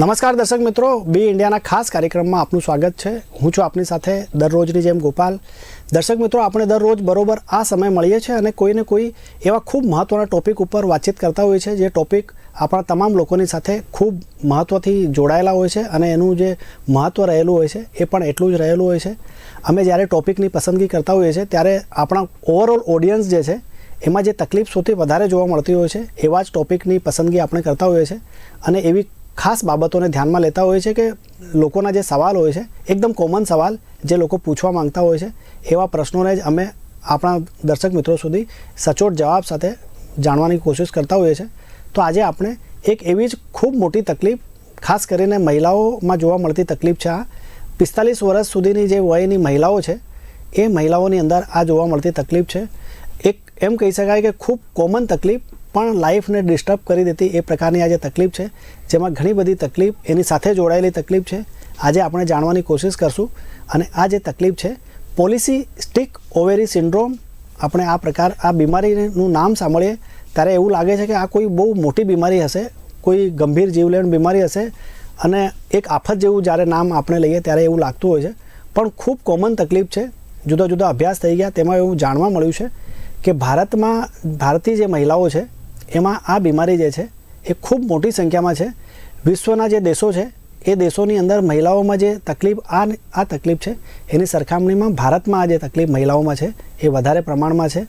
નમસ્કાર દર્શક મિત્રો બી ઇન્ડિયાના ખાસ કાર્યક્રમમાં આપનું સ્વાગત છે હું છું આપની સાથે દરરોજની જેમ ગોપાલ દર્શક મિત્રો આપણે દરરોજ બરોબર આ સમય મળીએ છીએ અને કોઈને કોઈ એવા ખૂબ મહત્ત્વના ટોપિક ઉપર વાતચીત કરતા હોઈએ છીએ જે ટોપિક આપણા તમામ લોકોની સાથે ખૂબ મહત્ત્વથી જોડાયેલા હોય છે અને એનું જે મહત્ત્વ રહેલું હોય છે એ પણ એટલું જ રહેલું હોય છે અમે જ્યારે ટોપિકની પસંદગી કરતા હોઈએ છીએ ત્યારે આપણા ઓવરઓલ ઓડિયન્સ જે છે એમાં જે તકલીફ સૌથી વધારે જોવા મળતી હોય છે એવા જ ટોપિકની પસંદગી આપણે કરતા હોઈએ છીએ અને એવી ખાસ બાબતોને ધ્યાનમાં લેતા હોય છે કે લોકોના જે સવાલ હોય છે એકદમ કોમન સવાલ જે લોકો પૂછવા માંગતા હોય છે એવા પ્રશ્નોને જ અમે આપણા દર્શક મિત્રો સુધી સચોટ જવાબ સાથે જાણવાની કોશિશ કરતા હોઈએ છીએ તો આજે આપણે એક એવી જ ખૂબ મોટી તકલીફ ખાસ કરીને મહિલાઓમાં જોવા મળતી તકલીફ છે આ પિસ્તાલીસ વર્ષ સુધીની જે વયની મહિલાઓ છે એ મહિલાઓની અંદર આ જોવા મળતી તકલીફ છે એક એમ કહી શકાય કે ખૂબ કોમન તકલીફ પણ લાઈફને ડિસ્ટર્બ કરી દેતી એ પ્રકારની આજે તકલીફ છે જેમાં ઘણી બધી તકલીફ એની સાથે જોડાયેલી તકલીફ છે આજે આપણે જાણવાની કોશિશ કરશું અને આ જે તકલીફ છે પોલિસી સ્ટિક ઓવેરી સિન્ડ્રોમ આપણે આ પ્રકાર આ બીમારીનું નામ સાંભળીએ ત્યારે એવું લાગે છે કે આ કોઈ બહુ મોટી બીમારી હશે કોઈ ગંભીર જીવલેણ બીમારી હશે અને એક આફત જેવું જ્યારે નામ આપણે લઈએ ત્યારે એવું લાગતું હોય છે પણ ખૂબ કોમન તકલીફ છે જુદા જુદા અભ્યાસ થઈ ગયા તેમાં એવું જાણવા મળ્યું છે કે ભારતમાં ભારતીય જે મહિલાઓ છે એમાં આ બીમારી જે છે એ ખૂબ મોટી સંખ્યામાં છે વિશ્વના જે દેશો છે એ દેશોની અંદર મહિલાઓમાં જે તકલીફ આ આ તકલીફ છે એની સરખામણીમાં ભારતમાં આજે તકલીફ મહિલાઓમાં છે એ વધારે પ્રમાણમાં છે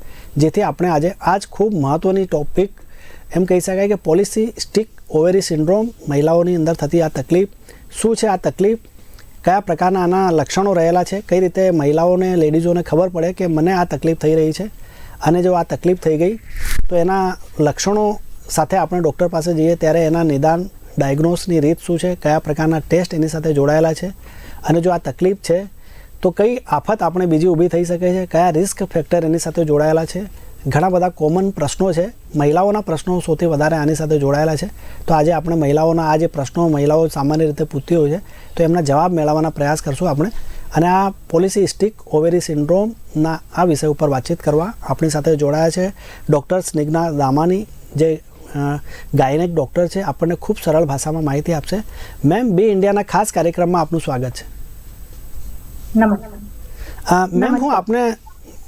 જેથી આપણે આજે આ જ ખૂબ મહત્ત્વની ટોપિક એમ કહી શકાય કે પોલિસી સ્ટિક ઓવેરી સિન્ડ્રોમ મહિલાઓની અંદર થતી આ તકલીફ શું છે આ તકલીફ કયા પ્રકારના આના લક્ષણો રહેલા છે કઈ રીતે મહિલાઓને લેડીઝોને ખબર પડે કે મને આ તકલીફ થઈ રહી છે અને જો આ તકલીફ થઈ ગઈ તો એના લક્ષણો સાથે આપણે ડૉક્ટર પાસે જઈએ ત્યારે એના નિદાન ડાયગ્નોસની રીત શું છે કયા પ્રકારના ટેસ્ટ એની સાથે જોડાયેલા છે અને જો આ તકલીફ છે તો કઈ આફત આપણે બીજી ઊભી થઈ શકે છે કયા રિસ્ક ફેક્ટર એની સાથે જોડાયેલા છે ઘણા બધા કોમન પ્રશ્નો છે મહિલાઓના પ્રશ્નો સૌથી વધારે આની સાથે જોડાયેલા છે તો આજે આપણે મહિલાઓના આ જે પ્રશ્નો મહિલાઓ સામાન્ય રીતે પૂછતી હોય છે તો એમના જવાબ મેળવવાના પ્રયાસ કરશું આપણે અને આ પોલિસિસ્ટિક ઓવેરી સિન્ડ્રોમના આ વિષય ઉપર વાતચીત કરવા આપણી સાથે જોડાયા છે ડૉક્ટર સ્નિગ્ના દામાની જે ગાયનેક ડૉક્ટર છે આપણને ખૂબ સરળ ભાષામાં માહિતી આપશે મેમ બે ઇન્ડિયાના ખાસ કાર્યક્રમમાં આપનું સ્વાગત છે મેમ હું આપને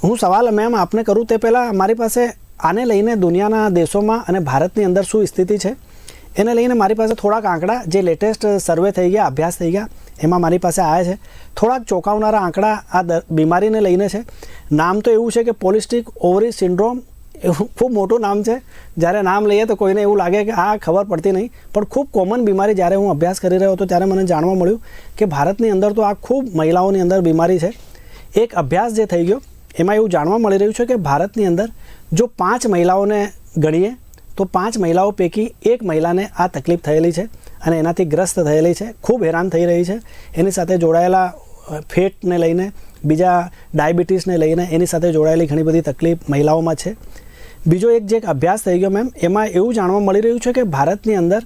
હું સવાલ મેમ આપને કરું તે પહેલાં મારી પાસે આને લઈને દુનિયાના દેશોમાં અને ભારતની અંદર શું સ્થિતિ છે એને લઈને મારી પાસે થોડાક આંકડા જે લેટેસ્ટ સર્વે થઈ ગયા અભ્યાસ થઈ ગયા એમાં મારી પાસે આવ્યા છે થોડાક ચોંકાવનારા આંકડા આ બીમારીને લઈને છે નામ તો એવું છે કે પોલિસ્ટિક ઓવરી સિન્ડ્રોમ એવું ખૂબ મોટું નામ છે જ્યારે નામ લઈએ તો કોઈને એવું લાગે કે આ ખબર પડતી નહીં પણ ખૂબ કોમન બીમારી જ્યારે હું અભ્યાસ કરી રહ્યો હતો ત્યારે મને જાણવા મળ્યું કે ભારતની અંદર તો આ ખૂબ મહિલાઓની અંદર બીમારી છે એક અભ્યાસ જે થઈ ગયો એમાં એવું જાણવા મળી રહ્યું છે કે ભારતની અંદર જો પાંચ મહિલાઓને ગણીએ તો પાંચ મહિલાઓ પૈકી એક મહિલાને આ તકલીફ થયેલી છે અને એનાથી ગ્રસ્ત થયેલી છે ખૂબ હેરાન થઈ રહી છે એની સાથે જોડાયેલા ફેટને લઈને બીજા ડાયાબિટીસને લઈને એની સાથે જોડાયેલી ઘણી બધી તકલીફ મહિલાઓમાં છે બીજો એક જે અભ્યાસ થઈ ગયો મેમ એમાં એવું જાણવા મળી રહ્યું છે કે ભારતની અંદર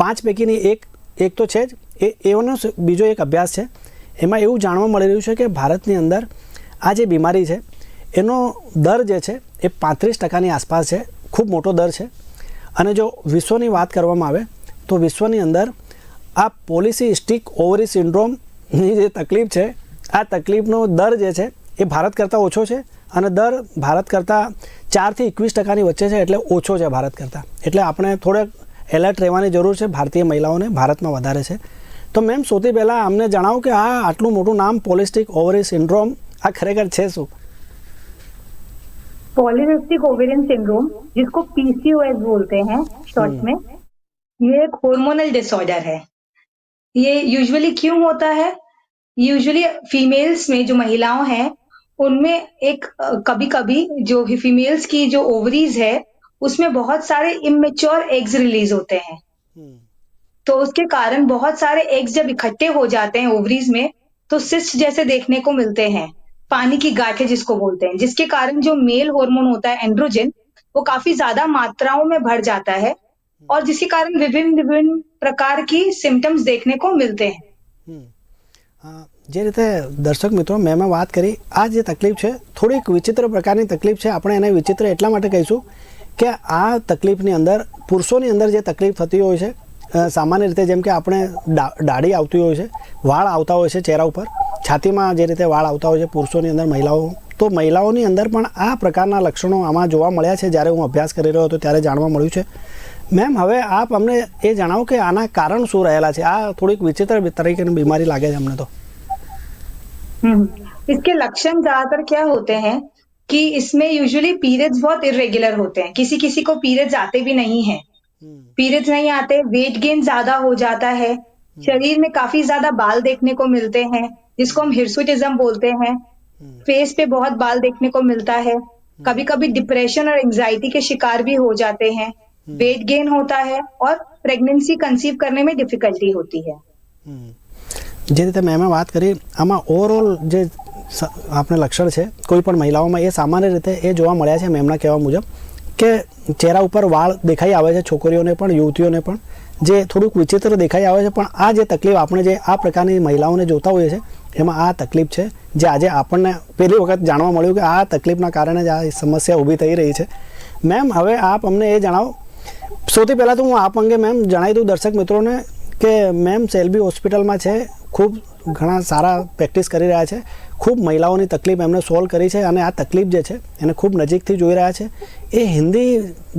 પાંચ પૈકીની એક એક તો છે જ એ એનો બીજો એક અભ્યાસ છે એમાં એવું જાણવા મળી રહ્યું છે કે ભારતની અંદર આ જે બીમારી છે એનો દર જે છે એ પાંત્રીસ ટકાની આસપાસ છે ખૂબ મોટો દર છે અને જો વિશ્વની વાત કરવામાં આવે તો વિશ્વની અંદર આ પોલીસિસ્ટિક ઓવેરી સિન્ડ્રોમ ની જે તકલીફ છે આ તકલીફનો દર જે છે એ ભારત કરતા ઓછો છે અને દર ભારત કરતા 4 થી 21% ની વચ્ચે છે એટલે ઓછો છે ભારત કરતા એટલે આપણે થોડે એલર્ટ રહેવાની જરૂર છે ભારતીય મહિલાઓને ભારતમાં વધારે છે તો મેમ સૌથી પહેલા આપણે જાણો કે આ આટલું મોટું નામ પોલીસિસ્ટિક ઓવેરી સિન્ડ્રોમ આ ખરેખર છે શું પોલીસિસ્ટિક ઓવેરી સિન્ડ્રોમ जिसको पीसीओएस बोलते हैं शॉर्ट में ये एक हॉर्मोनल डिसऑर्डर है ये यूजुअली क्यों होता है यूजुअली फीमेल्स में जो महिलाओं हैं उनमें एक कभी कभी जो फीमेल्स की जो ओवरीज है उसमें बहुत सारे इमेच्योर एग्स रिलीज होते हैं हम्म। तो उसके कारण बहुत सारे एग्स जब इकट्ठे हो जाते हैं ओवरीज में तो सिस्ट जैसे देखने को मिलते हैं पानी की गाठे जिसको बोलते हैं जिसके कारण जो मेल हार्मोन होता है एंड्रोजन वो काफी ज्यादा मात्राओं में बढ़ जाता है और जिसके कारण विभिन्न विभिन्न प्रकार की સિમ્ટમ્સ देखने को मिलते हैं જે રીતે દર્શક મિત્રો મેં વાત કરી આ જે તકલીફ છે થોડીક વિચિત્ર પ્રકારની તકલીફ છે આપણે એને વિચિત્ર એટલા માટે કહીશું કે આ તકલીફની અંદર પુરુષોની અંદર જે તકલીફ થતી હોય છે સામાન્ય રીતે જેમ કે આપણે દાઢી આવતી હોય છે વાળ આવતા હોય છે ચહેરા ઉપર છાતીમાં જે રીતે વાળ આવતા હોય છે પુરુષોની અંદર મહિલાઓ તો મહિલાઓની અંદર પણ આ પ્રકારના લક્ષણો આમાં જોવા મળ્યા છે જ્યારે હું અભ્યાસ કરી રહ્યો હતો ત્યારે જાણવા મળ્યું છે मैम हम आप अमने એ જણાવો કે આના કારણ શું રહેલા છે આ થોડીક વિચિત્ર તરીકેની બીમારી લાગે છે અમને इसके लक्षण ज्यादातर क्या होते हैं कि इसमें यूजुअली पीरियड्स बहुत इरेगुलर होते हैं किसी किसी को पीरियड्स आते भी नहीं है पीरियड्स हम्म। नहीं आते वेट गेन ज्यादा हो जाता है हम्म। शरीर में काफी ज्यादा बाल देखने को मिलते हैं जिसको हम हिरसुटिज्म बोलते हैं फेस हम्म। पे बहुत बाल देखने को मिलता है कभी कभी डिप्रेशन और एंजाइटी के शिकार भी हो जाते हैं वेट गेन होता है और प्रेगनेंसी कंसीव करने में डिफिकल्टी होती है જે રીતે મેં વાત કરી આમાં ઓવરઓલ જે આપણે લક્ષણ છે કોઈ પણ મહિલાઓમાં એ સામાન્ય રીતે એ જોવા મળ્યા છે મેમના કહેવા મુજબ કે ચહેરા ઉપર વાળ દેખાઈ આવે છે છોકરીઓને પણ યુવતીઓને પણ જે થોડુંક વિચિત્ર દેખાઈ આવે છે પણ આ જે તકલીફ આપણે જે આ પ્રકારની મહિલાઓને જોતા હોઈએ છે એમાં આ તકલીફ છે જે આજે આપણને પહેલી વખત જાણવા મળ્યું કે આ તકલીફના કારણે જ આ સમસ્યા ઊભી થઈ રહી છે મેમ હવે આપ અમને એ જણાવો સૌથી પહેલાં તો હું આપ અંગે મેમ જણાવી દઉં દર્શક મિત્રોને કે મેમ સેલ્બી હોસ્પિટલમાં છે ખૂબ ઘણા સારા પ્રેક્ટિસ કરી રહ્યા છે ખૂબ મહિલાઓની તકલીફ એમને સોલ્વ કરી છે અને આ તકલીફ જે છે એને ખૂબ નજીકથી જોઈ રહ્યા છે એ હિન્દી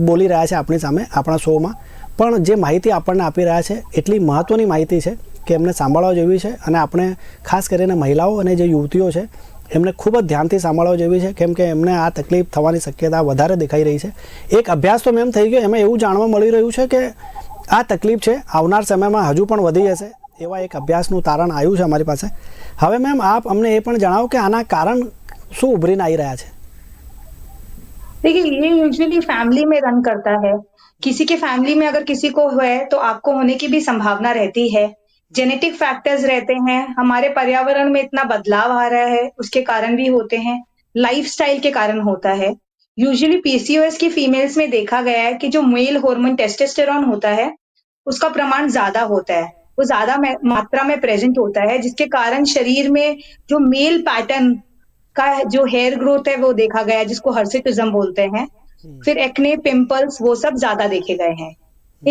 બોલી રહ્યા છે આપણી સામે આપણા શોમાં પણ જે માહિતી આપણને આપી રહ્યા છે એટલી મહત્ત્વની માહિતી છે કે એમને સાંભળવા જેવી છે અને આપણે ખાસ કરીને મહિલાઓ અને જે યુવતીઓ છે એમને ખૂબ જ ધ્યાનથી સાંભળવા જેવી છે કેમ કે એમને આ તકલીફ થવાની શક્યતા વધારે દેખાઈ રહી છે એક અભ્યાસ તો મેમ થઈ ગયો એમાં એવું જાણવા મળી રહ્યું છે કે આ તકલીફ છે આવનાર સમયમાં હજુ પણ વધી જશે એવા એક અભ્યાસનું તારણ આવ્યું છે અમારી પાસે હવે મેમ આપ અમને એ પણ જણાવો કે આના કારણ શું ઉભરીને આવી રહ્યા છે देखिए ये यूजुअली फैमिली में रन करता है किसी के फैमिली में अगर किसी को है तो आपको होने की भी संभावना रहती है जेनेटिक फैक्टर्स रहते हैं हमारे पर्यावरण में इतना बदलाव आ रहा है उसके कारण भी होते हैं लाइफ के कारण होता है यूजली पीसीओएस की फीमेल्स में देखा गया है कि जो मेल हार्मोन टेस्टेस्टेरॉन होता है उसका प्रमाण ज्यादा होता है वो ज्यादा मात्रा में प्रेजेंट होता है जिसके कारण शरीर में जो मेल पैटर्न का जो हेयर ग्रोथ है वो देखा गया है जिसको हर्सिटिज्म बोलते हैं हम्म। फिर एक्ने पिंपल्स वो सब ज्यादा देखे गए हैं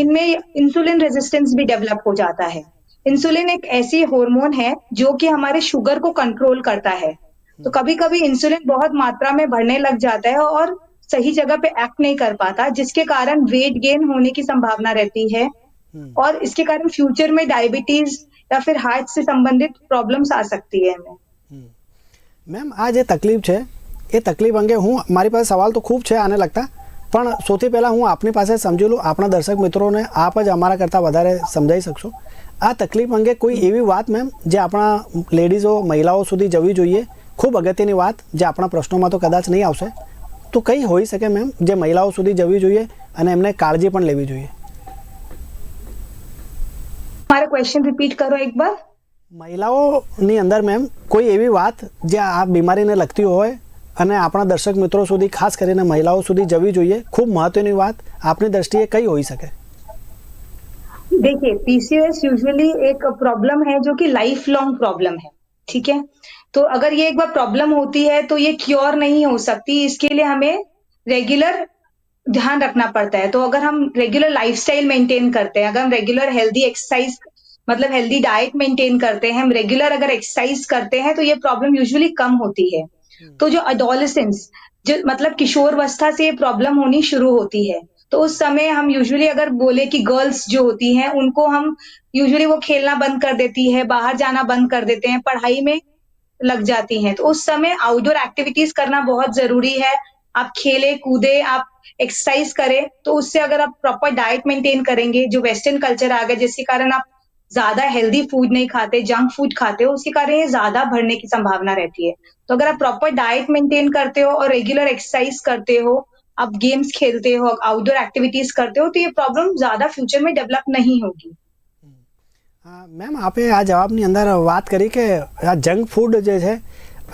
इनमें इंसुलिन रेजिस्टेंस भी डेवलप हो जाता है इंसुलिन एक ऐसी हार्मोन है जो कि हमारे शुगर को कंट्रोल करता है तो कभी कभी इंसुलिन बहुत मात्रा में बढ़ने लग जाता है और सही जगह पे एक्ट नहीं कर पाता जिसके कारण वेट गेन होने की संभावना रहती है हम्म। और इसके कारण फ्यूचर में डायबिटीज या फिर हार्ट से संबंधित प्रॉब्लम्स आ सकती है हमें મેમ આ જે તકલીફ છે એ તકલીફ અંગે હું મારી પાસે સવાલ તો ખૂબ છે આને લગતા પણ સૌથી પહેલાં હું આપની પાસે સમજી લઉં આપણા દર્શક મિત્રોને આપ જ અમારા કરતાં વધારે સમજાવી શકશો આ તકલીફ અંગે કોઈ એવી વાત મેમ જે આપણા લેડીઝો મહિલાઓ સુધી જવી જોઈએ ખૂબ અગત્યની વાત જે આપણા પ્રશ્નોમાં તો કદાચ નહીં આવશે તો કઈ હોઈ શકે મેમ જે મહિલાઓ સુધી જવી જોઈએ અને એમને કાળજી પણ લેવી જોઈએ મારો ક્વેશ્ચન રિપીટ કરો એકવાર મહિલાઓની અંદર મેમ કોઈ એવી વાત જે આ બીમારીને લગતી હોય અને આપણા દર્શક મિત્રો સુધી ખાસ કરીને મહિલાઓ સુધી જવી જોઈએ ખૂબ મહત્વની વાત આપની દ્રષ્ટિએ કઈ હોઈ શકે देखिए पीसीओएस यूजुअली एक प्रॉब्लम है जो कि लाइफ लॉन्ग प्रॉब्लम है ठीक है तो अगर ये एक बार प्रॉब्लम होती है तो ये क्योर नहीं हो सकती इसके लिए हमें रेगुलर ध्यान रखना पड़ता है तो अगर हम रेगुलर लाइफस्टाइल मेंटेन करते हैं अगर हम रेगुलर हेल्दी एक्सरसाइज मतलब हेल्दी डाइट मेंटेन करते हैं हम रेगुलर अगर एक्सरसाइज करते हैं तो ये प्रॉब्लम यूजुअली कम होती है हम्म। तो जो अडोलिसेंस जो मतलब किशोरवस्था से ये प्रॉब्लम होनी शुरू होती है तो उस समय हम यूजुअली अगर बोले कि गर्ल्स जो होती हैं उनको हम यूजुअली वो खेलना बंद कर देती है बाहर जाना बंद कर देते हैं पढ़ाई में लग जाती हैं तो उस समय आउटडोर एक्टिविटीज करना बहुत जरूरी है आप खेले कूदे आप एक्सरसाइज करें तो उससे अगर आप प्रॉपर डाइट मेंटेन करेंगे जो वेस्टर्न कल्चर आ गया जिसके कारण आप ज्यादा हेल्दी फूड नहीं खाते जंक फूड खाते हो उसके कारण ये ज्यादा भरने की संभावना रहती है तो अगर आप प्रॉपर डाइट मेंटेन करते हो और रेगुलर एक्सरसाइज करते हो आप गेम्स खेलते हो आउटडोर एक्टिविटीज करते हो तो ये प्रॉब्लम ज्यादा फ्यूचर में डेवलप नहीं होगी મેમ આપે આ જવાબની અંદર વાત કરી કે આ જંક ફૂડ જે છે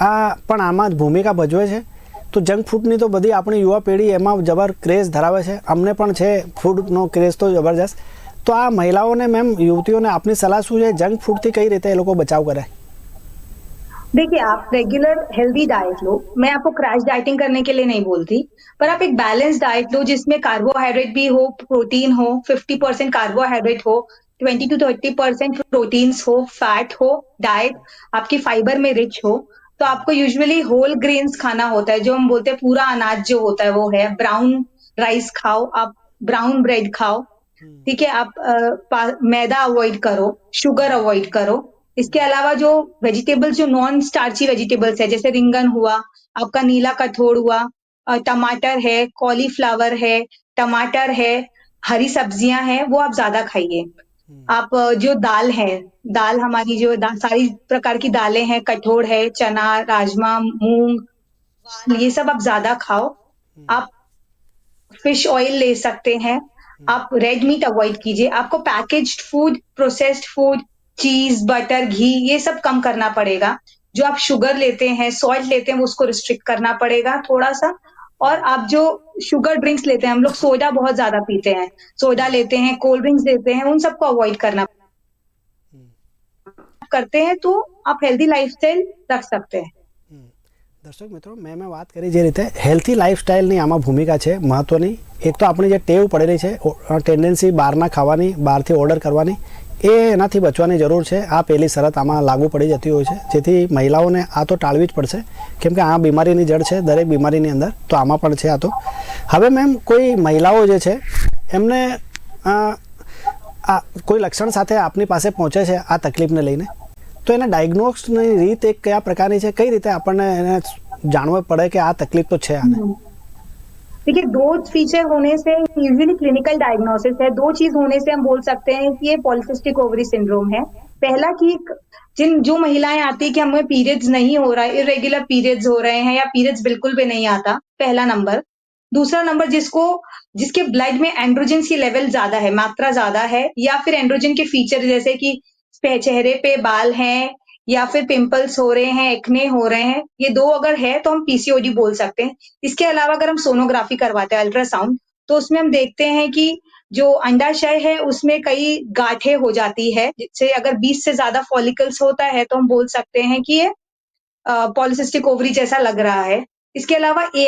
આ પણ આમાં જ ભૂમિકા ભજવે છે તો જંક ફૂડની તો બધી આપણી યુવા પેઢી એમાં જબર ક્રેઝ ધરાવે છે અમને પણ છે ફૂડનો ક્રેઝ તો જબરજસ્ત તો આ મહિલાઓને મેમ યુવતીઓને આપની સલાહ શું છે જંક ફૂડથી કઈ રીતે એ લોકો બચાવ કરે देखिए आप रेगुलर हेल्दी डाइट लो मैं आपको क्रैश डाइटिंग करने के लिए नहीं बोलती पर आप एक बैलेंस डाइट लो जिसमें कार्बोहाइड्रेट भी हो प्रोटीन हो 50 परसेंट कार्बोहाइड्रेट हो 20 टू 30 परसेंट प्रोटीन्स हो फैट हो डाइट आपकी फाइबर में रिच हो तो आपको यूजुअली होल ग्रेन्स खाना होता है जो हम बोलते हैं पूरा अनाज जो होता है वो है ब्राउन राइस खाओ आप ब्राउन ब्रेड खाओ हम्म। ठीक है आप आ, मैदा अवॉइड करो शुगर अवॉइड करो इसके अलावा जो वेजिटेबल्स जो नॉन स्टार्ची वेजिटेबल्स है जैसे रिंगन हुआ आपका नीला कठोड़ हुआ टमाटर है कॉलीफ्लावर है टमाटर है हरी सब्जियां हैं वो आप ज्यादा खाइए हम्म। आप जो दाल है दाल हमारी जो दा, सारी प्रकार की दालें हैं कठोर है चना राजमा मूंग ये सब आप ज्यादा खाओ हम्म। आप फिश ऑयल ले सकते हैं हम्म। आप रेड मीट अवॉइड कीजिए आपको packaged food processed food cheese butter घी ये सब कम करना पड़ेगा जो आप शुगर लेते हैं सॉल्ट लेते हैं वो उसको रिस्ट्रिक्ट करना पड़ेगा थोड़ा सा और आप जो शुगर ड्रिंक्स लेते हैं हम लोग सोडा बहुत ज्यादा पीते हैं सोडा लेते हैं कोल्ड ड्रिंक्स लेते हैं उन सबको अवॉइड करना hmm. करते हैं तो आप हेल्दी लाइफ रख सकते हैं દર્શક મિત્રો મેં મેં વાત કરી જે રીતે હેલ્થી લાઇફસ્ટાઇલની આમાં ભૂમિકા છે મહત્ત્વની એક તો આપણી જે ટેવ પડેલી છે ટેન્ડન્સી બહારના ખાવાની બહારથી ઓર્ડર કરવાની એ એનાથી બચવાની જરૂર છે આ પહેલી શરત આમાં લાગુ પડી જતી હોય છે જેથી મહિલાઓને આ તો ટાળવી જ પડશે કેમ કે આ બીમારીની જડ છે દરેક બીમારીની અંદર તો આમાં પણ છે આ તો હવે મેમ કોઈ મહિલાઓ જે છે એમને આ કોઈ લક્ષણ સાથે આપની પાસે પહોંચે છે આ તકલીફને લઈને તો એને ડાયગ્નોસ્ટની રીત એક કયા પ્રકારની છે કઈ રીતે આપણને એને જાણવું પડે કે આ તકલીફ તો છે આને देखिए दो फीचर होने से यूजुअली क्लिनिकल डायग्नोसिस है दो चीज होने से हम बोल सकते हैं कि ये पॉलिसिस्टिक ओवरी सिंड्रोम है पहला कि जिन जो महिलाएं आती है कि हमें पीरियड्स नहीं हो रहा है इरेग्युलर पीरियड्स हो रहे हैं या पीरियड्स बिल्कुल भी नहीं आता पहला नंबर दूसरा नंबर जिसको जिसके ब्लड में एंड्रोजन की लेवल ज्यादा है मात्रा ज्यादा है या फिर एंड्रोजन के फीचर जैसे कि चेहरे पे बाल हैं या फिर पिंपल्स हो रहे हैं एक्ने हो रहे हैं ये दो अगर है तो हम पीसीओडी बोल सकते हैं इसके अलावा अगर हम सोनोग्राफी करवाते हैं अल्ट्रासाउंड तो उसमें हम देखते हैं कि जो अंडाशय है उसमें कई गाठे हो जाती है जिससे अगर 20 से ज्यादा फॉलिकल्स होता है तो हम बोल सकते हैं कि ये पॉलिसिस्टिक ओवरी जैसा लग रहा है इसके अलावा ए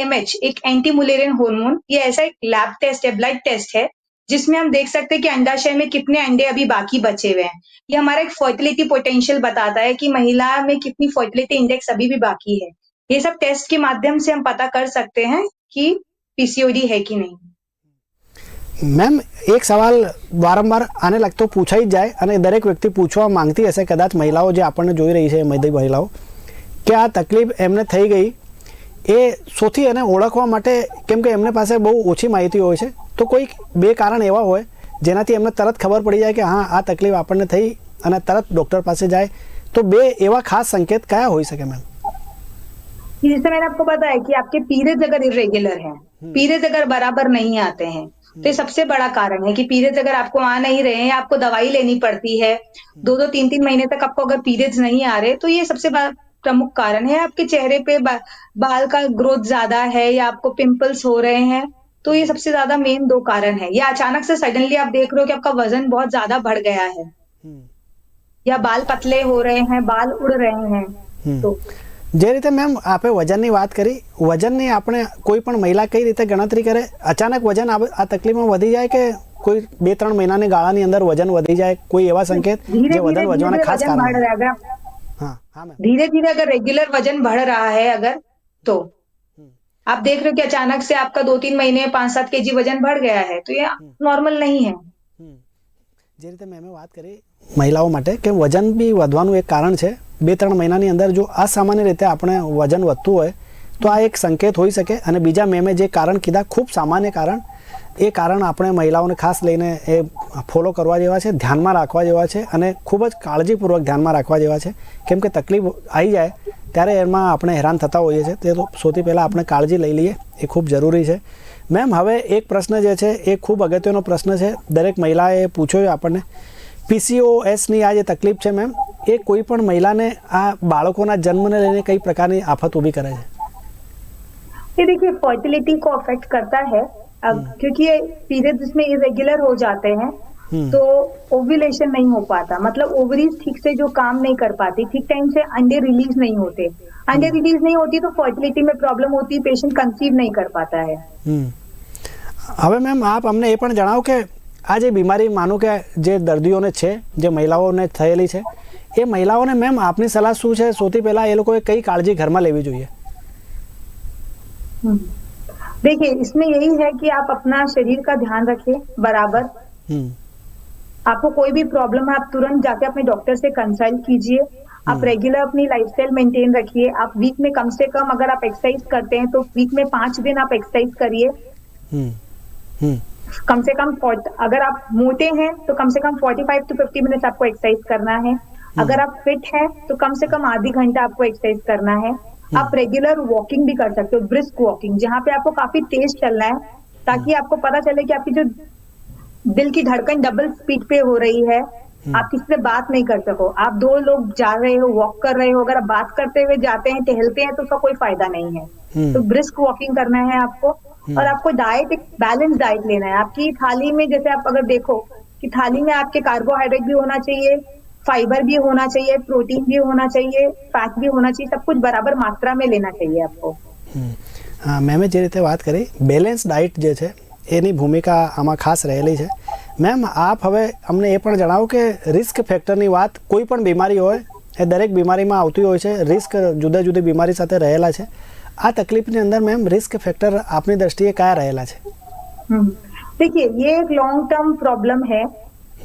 एक एंटी मुलेरियन ये ऐसा एक लैब टेस्ट है ब्लड टेस्ट है जिसमें हम देख सकते हैं कि अंडाशय में कितने अंडे अभी बाकी बचे हुए हैं ये हमारा एक फर्टिलिटी पोटेंशियल बताता है कि महिला में कितनी फर्टिलिटी इंडेक्स अभी भी बाकी है ये सब टेस्ट के माध्यम से हम पता कर सकते हैं कि पीसीओडी है कि नहीं मैम एक सवाल વારંવાર आने लगते तो पूछा ही जाए અને દરેક व्यक्ति पूछवा मांगती हे कदाच महिलाओं जो आपने જોઈ रही है महिला महिलाओं क्या तकलीफ एमने थी गई એ શોધી અને ઓળખવા માટે કેમ કે એમને પાસે બહુ ઓછી માહિતી હોય છે તો કોઈ બે કારણ એવા હોય જેનાથી એમને તરત ખબર પડી જાય કે હા આ તકલીફ આપણને થઈ અને તરત ડૉक्टर પાસે જાય तो बे एवा खास संकेत क्या हो सके मैम जैसे मैंने आपको बताया कि आपके पीरियड्स अगर इरेगुलर हैं पीरियड्स अगर बराबर नहीं आते हैं तो ये सबसे बड़ा कारण है कि पीरियड्स अगर आपको आ नहीं रहे हैं आपको दवाई लेनी पड़ती है दो दो तीन तीन महीने तक आपको अगर पीरियड्स नहीं आ रहे तो ये सबसे प्रमुख कारण है आपके चेहरे पे बा, बाल का ग्रोथ ज्यादा है या आपको पिंपल्स हो रहे हैं तो ये सबसे ज्यादा मेन दो कारण है या अचानक से सडनली आप देख रहे हो कि आपका वजन बहुत ज्यादा बढ़ गया है हम्म। या बाल पतले हो रहे हैं बाल उड़ रहे हैं हम्म। तो જે રીતે મેમ આપણે વજનની વાત કરી વજનની આપણે કોઈ પણ મહિલા કઈ રીતે ગણતરી કરે અચાનક વજન આ તકલીફમાં વધી જાય કે કોઈ બે ત્રણ મહિનાની ગાળાની અંદર વજન વધી જાય કોઈ એવા સંકેત જે વજન વધવાના ખાસ કારણ हाँ, हाँ धीरे धीरे अगर रेगुलर वजन बढ़ रहा है अगर तो आप देख रहे हो कि अचानक से आपका दो तीन महीने पांच सात के जी वजन बढ़ गया है तो ये नॉर्मल नहीं है જે રીતે મેમે વાત કરી મહિલાઓ માટે કે વજન બી વધવાનું એક કારણ છે બે ત્રણ મહિનાની અંદર જો અસામાન્ય રીતે આપણે વજન વધતું હોય તો આ એક સંકેત હોઈ શકે અને બીજા મેમે જે કારણ કીધા ખૂબ સામાન્ય કારણ એ કારણ આપણે મહિલાઓને ખાસ લઈને એ ફોલો કરવા જેવા છે ધ્યાનમાં રાખવા જેવા છે અને ખૂબ જ કાળજીપૂર્વક ધ્યાનમાં રાખવા જેવા છે કેમ કે તકલીફ આવી જાય ત્યારે એમાં આપણે હેરાન થતા હોઈએ છીએ તે સૌથી પહેલાં આપણે કાળજી લઈ લઈએ એ ખૂબ જરૂરી છે મેમ હવે એક પ્રશ્ન જે છે એ ખૂબ અગત્યનો પ્રશ્ન છે દરેક મહિલાએ પૂછ્યો આપણને પીસીઓએસની આ જે તકલીફ છે મેમ એ કોઈ પણ મહિલાને આ બાળકોના જન્મને લઈને કઈ પ્રકારની આફત ઊભી કરે છે ये देखिए फर्टिलिटी को अफेक्ट करता है अब हम्म। क्योंकि ये पीरियड जिसमें इरेगुलर हो जाते हैं हम्म। तो ओव्यूलेशन नहीं हो पाता मतलब ओवरीज ठीक से जो काम नहीं कर पाती ठीक टाइम से अंडे रिलीज नहीं होते अंडे रिलीज हम्म। नहीं होती तो फर्टिलिटी में प्रॉब्लम होती पेशेंट कंसीव नहीं कर पाता है હવે મેમ આપ અમને એ પણ જણાવો કે આ જે બીમારી માનો કે જે દર્દીઓને છે જે મહિલાઓને થયેલી છે એ મહિલાઓને મેમ આપની સલાહ શું છે સૌથી પહેલા એ લોકોએ કઈ કાળજી ઘરમાં લેવી જોઈએ देखिए इसमें यही है कि आप अपना शरीर का ध्यान रखें बराबर हम्म। आपको कोई भी प्रॉब्लम है आप तुरंत जाके अपने डॉक्टर से कंसल्ट कीजिए आप रेगुलर हम्म। अपनी लाइफस्टाइल मेंटेन रखिए आप वीक में कम से कम अगर आप एक्सरसाइज करते हैं तो वीक में पांच दिन आप एक्सरसाइज करिए हम्म। कम से कम अगर आप मोटे हैं तो कम से कम forty five to fifty minute आपको एक्सरसाइज करना है अगर आप फिट हैं तो कम से कम आधी घंटा आपको एक्सरसाइज करना है आप रेगुलर हम्म। वॉकिंग भी कर सकते हो ब्रिस्क वॉकिंग जहाँ पे आपको काफी तेज चलना है ताकि हम्म। आपको पता चले कि आपकी जो दिल की धड़कन डबल स्पीड पे हो रही है हम्म। आप किसी से बात नहीं कर सको आप दो लोग जा रहे हो वॉक कर रहे हो अगर आप बात करते हुए जाते हैं टहलते हैं तो उसका कोई फायदा नहीं है तो ब्रिस्क वॉकिंग करना है आपको और आपको डाइट एक बैलेंस डाइट लेना है आपकी थाली में जैसे आप अगर देखो कि थाली में आपके कार्बोहाइड्रेट भी होना चाहिए फाइबर भी होना चाहिए प्रोटीन भी होना चाहिए फैट भी होना चाहिए सब कुछ बराबर मात्रा में लेना चाहिए आपको મેમે જે રીતે વાત કરી બેલેન્સ ડાયટ જે છે એની ભૂમિકા આમાં ખાસ રહેલી છે મેમ આપ હવે અમને એ પણ જણાવો કે રિસ્ક ફેક્ટરની વાત કોઈ પણ બીમારી હોય એ દરેક બીમારીમાં આવતી હોય છે રિસ્ક જુદા જુદી બીમારી સાથે રહેલા છે આ તકલીફની અંદર મેમ રિસ્ક ફેક્ટર આપની દ્રષ્ટિએ કયા રહેલા છે देखिए ये एक लॉन्ग टर्म प्रॉब्लम है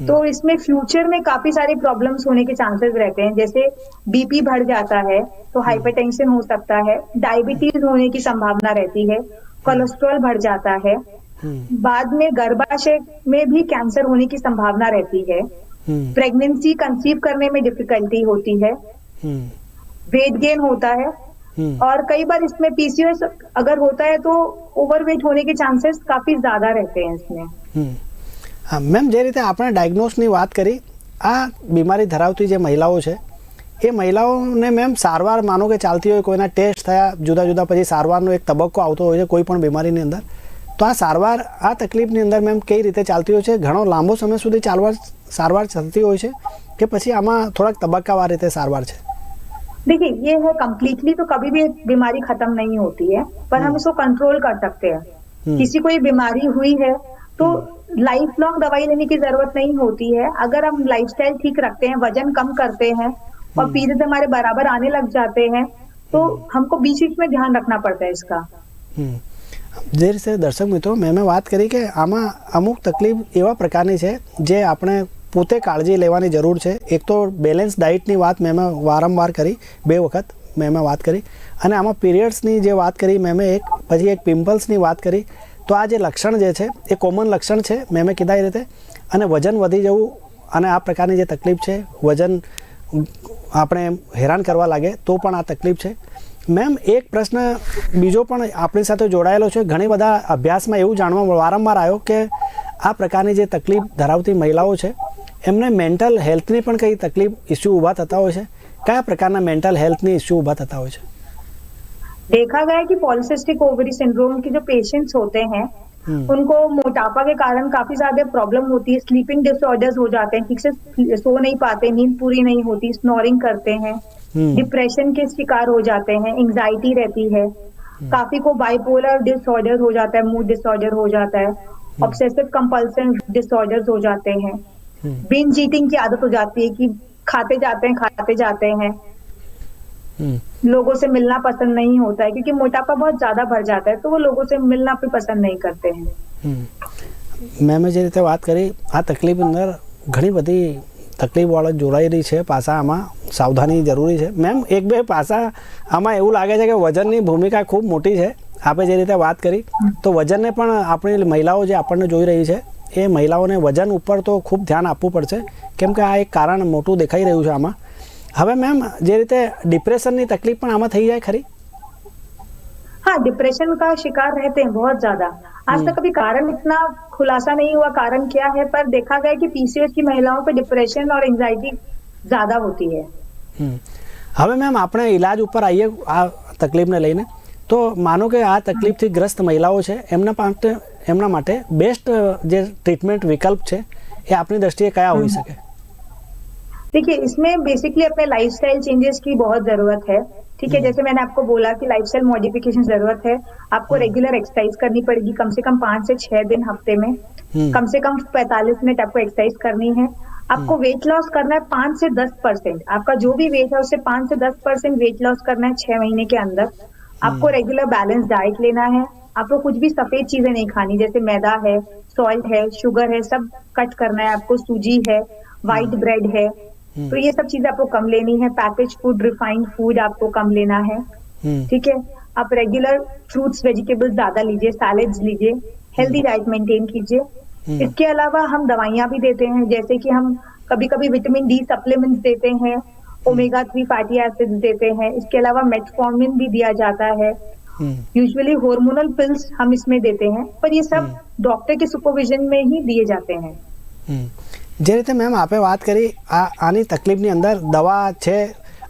तो इसमें फ्यूचर में काफी सारे प्रॉब्लम्स होने के चांसेस रहते हैं जैसे बीपी बढ़ जाता है तो हाइपरटेंशन हम्म। हो सकता है डायबिटीज होने की संभावना रहती है कोलेस्ट्रॉल बढ़ जाता है हम्म। बाद में गर्भाशय में भी कैंसर होने की संभावना रहती है प्रेगनेंसी हम्म। कंसीव करने में डिफिकल्टी होती है वेट गेन होता है और कई बार इसमें पीसीओएस अगर होता है तो ओवरवेट होने के चांसेस काफी ज्यादा रहते हैं इसमें હા મેમ જે રીતે આપણે ડાયગ્નોસની વાત કરી આ બીમારી ધરાવતી જે મહિલાઓ છે એ મહિલાઓને મેમ સારવાર માનો કે ચાલતી હોય કોઈના ટેસ્ટ થયા જુદા જુદા પછી સારવારનો એક તબક્કો આવતો હોય છે કોઈ પણ બીમારીની અંદર તો આ સારવાર આ તકલીફની અંદર મેમ કઈ રીતે ચાલતી હોય છે ઘણો લાંબો સમય સુધી ચાલવા સારવાર ચાલતી હોય છે કે પછી આમાં થોડાક તબક્કાવાર રીતે સારવાર છે देखिए ये है कम्प्लीटली तो कभी भी बीमारी खत्म नहीं होती है पर हम इसको कंट्रोल कर सकते हैं किसी को ये बीमारी हुई है तो लाइफ लॉन्ग दवाई लेने की जरूरत नहीं होती है अगर हम लाइफस्टाइल ठीक रखते हैं वजन कम करते हैं और हम्म। पीरियड हमारे बराबर आने लग जाते हैं तो हम्म। हमको बीच बीच में ध्यान रखना पड़ता है इसका देर हम्म। से दर्शक मित्रों मैं मैं बात करी कि आमा अमुक तकलीफ एवं प्रकार की है जे अपने पोते काळजी લેવાની જરૂર છે એક તો બેલેન્સ ડાયટની વાત મેં મેં વારંવાર કરી બે વખત મેં મેં વાત કરી અને આમાં પીરિયડ્સની જે વાત કરી મેં મેં એક પછી એક પિમ્પલ્સની વાત તો આ જે લક્ષણ જે છે એ કોમન લક્ષણ છે મેં મેં કીધા એ રીતે અને વજન વધી જવું અને આ પ્રકારની જે તકલીફ છે વજન આપણે હેરાન કરવા લાગે તો પણ આ તકલીફ છે મેમ એક પ્રશ્ન બીજો પણ આપણી સાથે જોડાયેલો છે ઘણી બધા અભ્યાસમાં એવું જાણવા વારંવાર આવ્યો કે આ પ્રકારની જે તકલીફ ધરાવતી મહિલાઓ છે એમને મેન્ટલ હેલ્થની પણ કઈ તકલીફ ઇસ્યુ ઊભા થતા હોય છે કયા પ્રકારના મેન્ટલ હેલ્થની ઇસ્યુ ઊભા થતા હોય છે देखा गया कि पॉलिसिस्टिक ओवरी सिंड्रोम के जो पेशेंट्स होते हैं हम्म। उनको मोटापा के कारण काफी ज्यादा प्रॉब्लम होती है स्लीपिंग डिसऑर्डर्स हो जाते हैं ठीक से सो नहीं पाते नींद पूरी नहीं होती स्नोरिंग करते हैं डिप्रेशन हम्म। के शिकार हो जाते हैं एंग्जाइटी रहती है हम्म। काफी को बाइपोलर डिसऑर्डर हो जाता है मूड डिसऑर्डर हो जाता है ऑब्सेसिव कंपल्सन डिसऑर्डर्स हो जाते हैं बिन जीटिंग की आदत हो जाती है कि खाते जाते हैं खाते जाते हैं लोगों से मिलना पसंद नहीं होता है क्योंकि मोटापा बहुत ज्यादा भर जाता है तो वो लोगों से मिलना भी पसंद नहीं करते हैं મેમે જે રીતે વાત કરી આ તકલીફ અંદર ઘણી બધી તકલીફવાળો જોડાઈ રહી છે પાસા આમાં સાવધાની જરૂરી છે મેમ એક બે પાસા આમાં એવું લાગે છે કે વજનની ભૂમિકા ખૂબ મોટી છે આપણે જે રીતે વાત કરી તો વજનને પણ આપણી મહિલાઓ જે આપણને જોઈ રહી છે એ મહિલાઓને વજન ઉપર તો ખૂબ ધ્યાન આપવું પડશે કેમ કે આ એક કારણ મોટું દેખાઈ રહ્યું છે આમાં હવે મેમ જે રીતે ડિપ્રેશનની તકલીફ પણ આમાં થઈ જાય ખરી हाँ डिप्रेशन का शिकार रहते हैं बहुत ज्यादा आज तक कभी कारण इतना खुलासा नहीं हुआ कारण क्या है पर देखा गया कि पीसीएस की महिलाओं को डिप्रेशन और एंजाइटी ज्यादा होती है હવે મેમ આપણે ઈલાજ ઉપર આવીએ આ તકલીફને લઈને તો માનો કે આ તકલીફથી ગ્રસ્ત મહિલાઓ છે એમના માટે એમના માટે બેસ્ટ જે ટ્રીટમેન્ટ વિકલ્પ છે એ આપની દ્રષ્ટિએ કયા હોઈ શકે देखिए इसमें बेसिकली अपने स्टाइल चेंजेस की बहुत जरूरत है ठीक है हम्म। जैसे मैंने आपको बोला कि स्टाइल मॉडिफिकेशन जरूरत है आपको रेगुलर हम्म। एक्सरसाइज करनी पड़ेगी कम से कम पांच से छह दिन हफ्ते में हम्म। कम से कम पैंतालीस मिनट आपको एक्सरसाइज करनी है आपको वेट लॉस करना है पांच से दस परसेंट आपका जो भी वेट है उससे पांच से दस परसेंट वेट लॉस करना है छह महीने के अंदर आपको रेगुलर बैलेंस डाइट लेना है आपको कुछ भी सफेद चीजें नहीं खानी जैसे मैदा है सॉल्ट है शुगर है सब कट करना है आपको सूजी है व्हाइट ब्रेड है हम्म। तो ये सब चीज आपको कम लेनी है पैकेज फूड रिफाइंड फूड आपको कम लेना है हम्म। ठीक है आप रेगुलर फ्रूट्स वेजिटेबल्स ज्यादा लीजिए सैलेड्स लीजिए हेल्दी डाइट मेंटेन कीजिए हम्म। इसके अलावा हम दवाइयां भी देते हैं जैसे कि हम कभी कभी विटामिन डी सप्लीमेंट्स देते हैं ओमेगा थ्री फैटी एसिड देते हैं इसके अलावा मेटफॉर्मिन भी दिया जाता है यूजुअली हार्मोनल पिल्स हम इसमें देते हैं पर ये सब डॉक्टर के सुपरविजन में ही दिए जाते हैं જે રીતે મેમ આપે વાત કરી આ આની તકલીફની અંદર દવા છે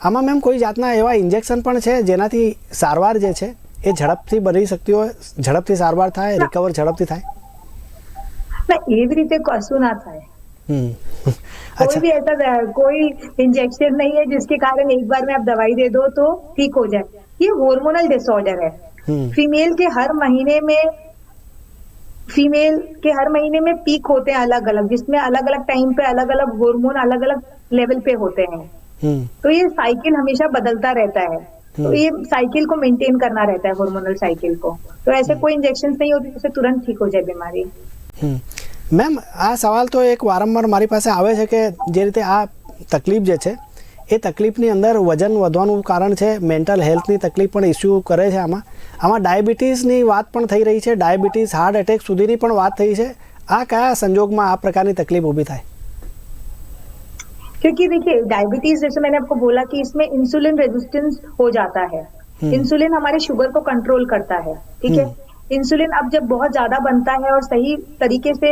આમાં મેમ કોઈ જાતના એવા ઇન્જેક્શન પણ છે જેનાથી સારવાર જે છે એ ઝડપથી બની શકતી હોય ઝડપથી સારવાર થાય રિકવર ઝડપથી થાય એવી રીતે કશું ના થાય कोई भी ऐसा कोई इंजेक्शन नहीं है जिसके कारण एक बार में आप दवाई दे दो तो ठीक हो जाए ये हार्मोनल डिसऑर्डर है फीमेल के हर महीने में फीमेल के हर महीने में पीक होते हैं अलग अलग जिसमें अलग अलग टाइम पे अलग अलग हार्मोन अलग अलग लेवल पे होते हैं हम्म। तो ये साइकिल हमेशा बदलता रहता है तो हम्म। ये साइकिल को मेंटेन करना रहता है हार्मोनल साइकिल को तो ऐसे हम्म। कोई इंजेक्शन नहीं होते जिससे तुरंत ठीक हो जाए बीमारी मैम आ सवाल तो एक વારંવાર મારી पास આવે છે કે जे रीते आ तकलीफ जे છે એ તકલીફની અંદર વજન વધવાનું કારણ છે મેન્ટલ હેલ્થની તકલીફ પણ ઇસ્યુ કરે છે આમાં आम ડાયાબિટીસની बात थी रही है છે हार्ट एटैक सुधीनी बात थी વાત થઈ છે આ કયા સંજોગમાં આ પ્રકારની તકલીફ ઊભી થાય क्योंकि देखिए डायबिटीज जैसे मैंने आपको बोला कि इसमें इंसुलिन रेजिस्टेंस हो जाता है इंसुलिन हम्म। हमारे शुगर को कंट्रोल करता है ठीक है इंसुलिन हम्म। अब जब बहुत ज्यादा बनता है और सही तरीके से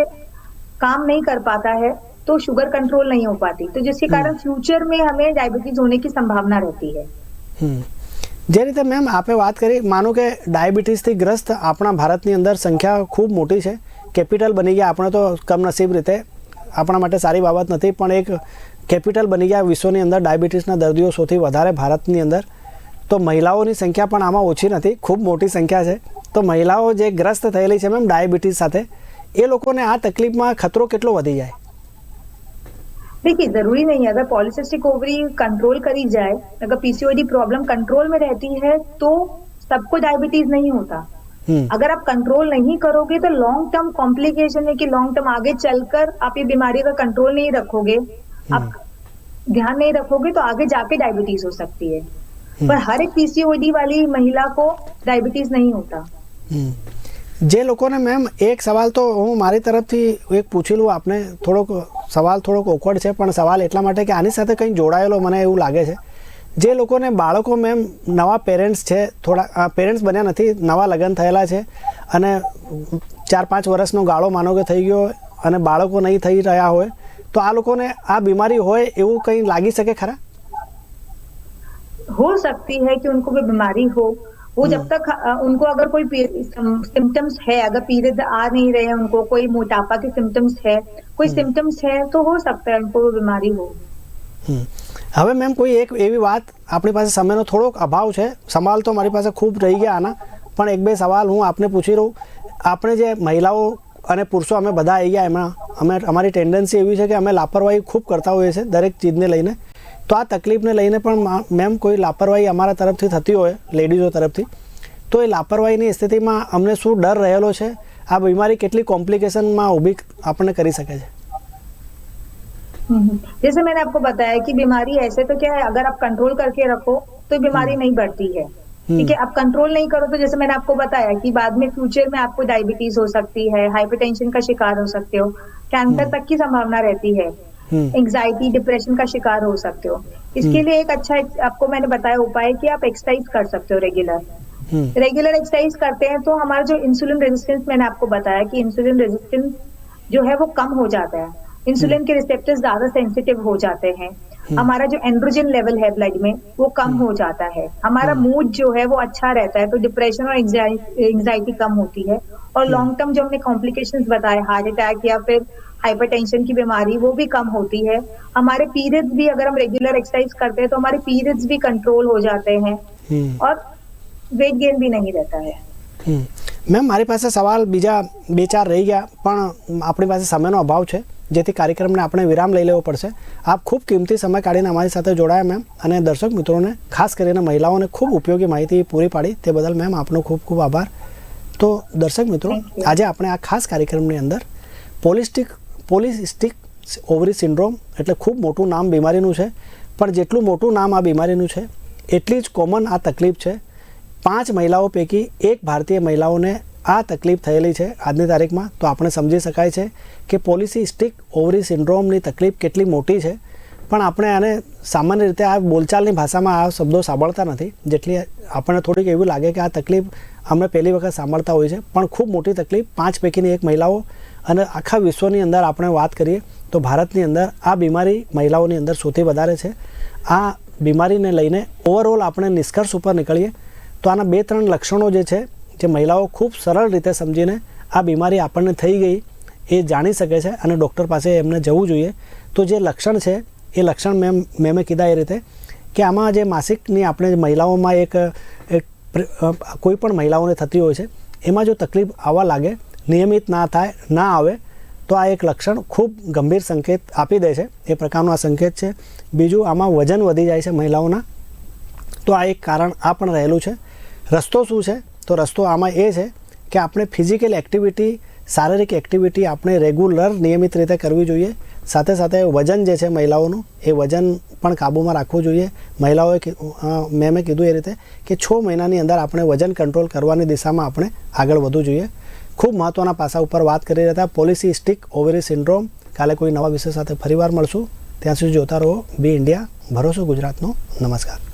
काम नहीं कर पाता है तो शुगर कंट्रोल नहीं हो पाती तो जिसके हम्म। कारण फ्यूचर में हमें डायबिटीज होने की संभावना रहती है જે રીતે મેમ આપે વાત કરી માનો કે ડાયાબિટીસથી ગ્રસ્ત આપણા ભારતની અંદર સંખ્યા ખૂબ મોટી છે કેપિટલ બની ગયા આપણે તો કમનસીબ રીતે આપણા માટે સારી બાબત નથી પણ એક કેપિટલ બની ગયા વિશ્વની અંદર ડાયાબિટીસના દર્દીઓ સૌથી વધારે ભારતની અંદર તો મહિલાઓની સંખ્યા પણ આમાં ઓછી નથી ખૂબ મોટી સંખ્યા છે તો મહિલાઓ જે ગ્રસ્ત થયેલી છે મેમ ડાયાબિટીસ સાથે એ લોકોને આ તકલીફમાં ખતરો કેટલો વધી જાય देखिए जरूरी नहीं है अगर पॉलिसिस्टिक ओवरी कंट्रोल करी जाए अगर पीसीओडी प्रॉब्लम कंट्रोल में रहती है तो सबको डायबिटीज नहीं होता हम्म। अगर आप कंट्रोल नहीं करोगे तो लॉन्ग टर्म कॉम्प्लिकेशन है कि लॉन्ग टर्म आगे चलकर आप ये बीमारी का कंट्रोल नहीं रखोगे हम्म। आप ध्यान नहीं रखोगे तो आगे जाके डायबिटीज हो सकती है हम्म। पर हर एक पीसीओडी वाली महिला को डायबिटीज नहीं होता જે લોકોને મેમ એક સવાલ તો હું મારી તરફથી એક પૂછેલું આપને થોડોક સવાલ થોડોક ઓકવર્ડ છે પણ સવાલ એટલા માટે કે આની સાથે કંઈ જોડાયેલો મને એવું લાગે છે જે લોકોને બાળકો મેમ નવા પેરેન્ટ્સ છે થોડા પેરેન્ટ્સ બન્યા નથી નવા લગ્ન થયેલા છે અને ચાર પાંચ વર્ષનો ગાળો માનો કે થઈ ગયો અને બાળકો નહીં થઈ રહ્યા હોય તો આ લોકોને આ બીમારી હોય એવું કંઈ લાગી શકે ખરા હો સકતી હૈ કે ઉनको भी बीमारी वो जब तक उनको अगर कोई सिम्टम्स है अगर पीरियड आ नहीं रहे उनको कोई मोटापा के सिम्टम्स है कोई सिम्टम्स है तो हो सकता है उनको बीमारी हो હવે મેમ કોઈ એક એવી વાત આપણી પાસે સમયનો થોડોક અભાવ છે સવાલ તો મારી પાસે ખૂબ રહી ગયા આના પણ એક બે સવાલ હું આપને પૂછી રહું આપણે જે મહિલાઓ અને પુરુષો અમે બધા આવી ગયા એમાં અમે અમારી ટેન્ડન્સી એવી છે કે અમે લાપરવાહી ખૂબ કરતા હોઈએ છીએ દરેક ચીજને લઈને તો આ તકલીફને લઈને પણ મેમ કોઈ લાપરવાહી અમારા તરફથી થતી હોય લેડીઝો તરફથી તો એ લાપરવાહીની સ્થિતિમાં અમને શું ડર રહેલો છે આ બીમારી કેટલી કોમ્પ્લિકેશનમાં ઊભી આપણને કરી શકે છે जैसे मैंने आपको बताया कि बीमारी ऐसे तो क्या है अगर आप कंट्रोल करके रखो तो बीमारी नहीं बढ़ती है ठीक है आप कंट्रोल नहीं करो तो जैसे मैंने आपको बताया कि बाद में फ्यूचर में आपको डायबिटीज हो सकती है हाइपरटेंशन का शिकार हो सकते हो कैंसर तक की संभावना रहती है एंग्जाइटी हम्म। डिप्रेशन का शिकार हो सकते हो इसके हम्म। लिए एक अच्छा आपको मैंने बताया उपाय कि आप एक्सरसाइज कर सकते हो रेगुलर रेगुलर एक्सरसाइज करते हैं तो हमारा जो इंसुलिन रेजिस्टेंस मैंने आपको बताया कि इंसुलिन रेजिस्टेंस जो है वो कम हो जाता है इंसुलिन हम्म। के रिसेप्टर्स ज्यादा सेंसिटिव हो जाते हैं हमारा जो एंड्रोजन लेवल है ब्लड में वो कम हो जाता है हमारा मूड जो है वो अच्छा रहता है तो डिप्रेशन और एंग्जाइटी कम होती है और लॉन्ग टर्म जो हमने कॉम्प्लिकेशन बताए हार्ट अटैक या फिर हाइपरटेंशन की बीमारी वो भी कम होती है हमारे पीरियड्स भी अगर हम रेगुलर एक्सरसाइज करते हैं तो हमारे पीरियड्स भी कंट्रोल हो जाते हैं और वेट गेन भी नहीं रहता है મેમ મારી પાસે સવાલ બીજા બે ચાર રહી ગયા પણ આપણી પાસે સમયનો અભાવ છે જેથી કાર્યક્રમને આપણે વિરામ લઈ લેવો પડશે આપ ખૂબ કિંમતી સમય કાઢીને અમારી સાથે જોડાયા મેમ અને દર્શક મિત્રોને ખાસ કરીને મહિલાઓને ખૂબ ઉપયોગી માહિતી પૂરી પાડી તે બદલ મેમ આપનો ખૂબ ખૂબ આભાર તો દર્શક મિત્રો આજે આપણે આ ખાસ કાર્યક્રમની અંદર પોલિસ્ટિક પોલિસિસ્ટિક ઓવરી સિન્ડ્રોમ એટલે ખૂબ મોટું નામ બીમારીનું છે પણ જેટલું મોટું નામ આ બીમારીનું છે એટલી જ કોમન આ તકલીફ છે પાંચ મહિલાઓ પૈકી એક ભારતીય મહિલાઓને આ તકલીફ થયેલી છે આજની તારીખમાં તો આપણે સમજી શકાય છે કે પોલિસિસ્ટિક ઓવરી સિન્ડ્રોમની તકલીફ કેટલી મોટી છે પણ આપણે આને સામાન્ય રીતે આ બોલચાલની ભાષામાં આ શબ્દો સાંભળતા નથી જેટલી આપણને થોડીક એવું લાગે કે આ તકલીફ અમે પહેલી વખત સાંભળતા હોય છે પણ ખૂબ મોટી તકલીફ પાંચ પૈકીની એક મહિલાઓ અને આખા વિશ્વની અંદર આપણે વાત કરીએ તો ભારતની અંદર આ બીમારી મહિલાઓની અંદર સૌથી વધારે છે આ બીમારીને લઈને ઓવરઓલ આપણે નિષ્કર્ષ ઉપર નીકળીએ તો આના બે ત્રણ લક્ષણો જે છે જે મહિલાઓ ખૂબ સરળ રીતે સમજીને આ બીમારી આપણને થઈ ગઈ એ જાણી શકે છે અને ડૉક્ટર પાસે એમને જવું જોઈએ તો જે લક્ષણ છે એ લક્ષણ મેં મેં કીધા એ રીતે કે આમાં જે માસિકની આપણે મહિલાઓમાં એક કોઈ પણ મહિલાઓને થતી હોય છે એમાં જો તકલીફ આવવા લાગે નિયમિત ના થાય ના આવે તો આ એક લક્ષણ ખૂબ ગંભીર સંકેત આપી દે છે એ પ્રકારનો આ સંકેત છે બીજું આમાં વજન વધી જાય છે મહિલાઓના તો આ એક કારણ આ પણ રહેલું છે રસ્તો શું છે તો રસ્તો આમાં એ છે કે આપણે ફિઝિકલ એક્ટિવિટી શારીરિક એક્ટિવિટી આપણે રેગ્યુલર નિયમિત રીતે કરવી જોઈએ સાથે સાથે વજન જે છે મહિલાઓનું એ વજન પણ કાબૂમાં રાખવું જોઈએ મહિલાઓએ મેં મેં કીધું એ રીતે કે છ મહિનાની અંદર આપણે વજન કંટ્રોલ કરવાની દિશામાં આપણે આગળ વધવું જોઈએ ખૂબ મહત્ત્વના પાસા ઉપર વાત કરી રહ્યા હતા પોલિસી પોલિસિસ્ટિક ઓવેરી સિન્ડ્રોમ કાલે કોઈ નવા વિષય સાથે ફરીવાર મળશું ત્યાં સુધી જોતા રહો બી ઇન્ડિયા ભરોસો ગુજરાતનો નમસ્કાર